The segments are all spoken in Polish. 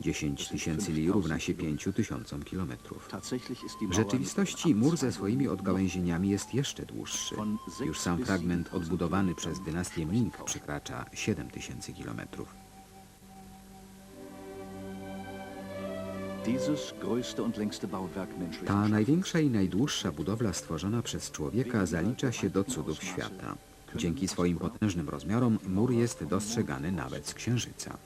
10 tysięcy li równa się 5 tysiącom kilometrów. W rzeczywistości mur ze swoimi odgałęzieniami jest jeszcze dłuższy. Już sam fragment odbudowany przez dynastię Ming przekracza 7 tysięcy kilometrów. Ta największa i najdłuższa budowla stworzona przez człowieka zalicza się do cudów świata. Dzięki swoim potężnym rozmiarom mur jest dostrzegany nawet z Księżyca.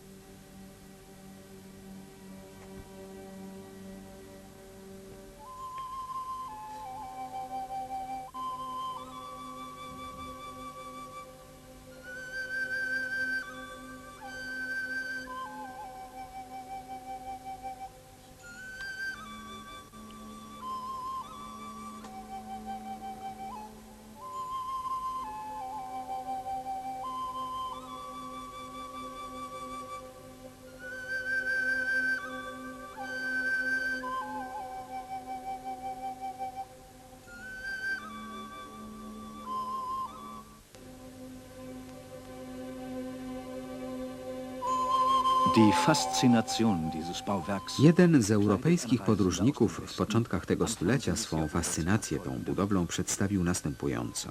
Jeden z europejskich podróżników w początkach tego stulecia swą fascynację tą budowlą przedstawił następująco.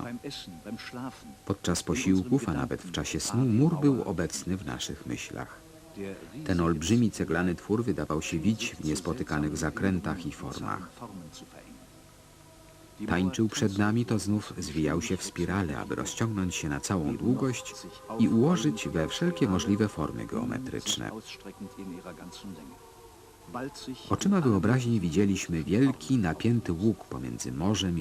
Podczas posiłków, a nawet w czasie snu, mur był obecny w naszych myślach. Ten olbrzymi ceglany twór wydawał się wić w niespotykanych zakrętach i formach. Tańczył przed nami, to znów zwijał się w spirale, aby rozciągnąć się na całą długość i ułożyć we wszelkie możliwe formy geometryczne. Oczyma wyobraźni widzieliśmy wielki, napięty łuk pomiędzy morzem i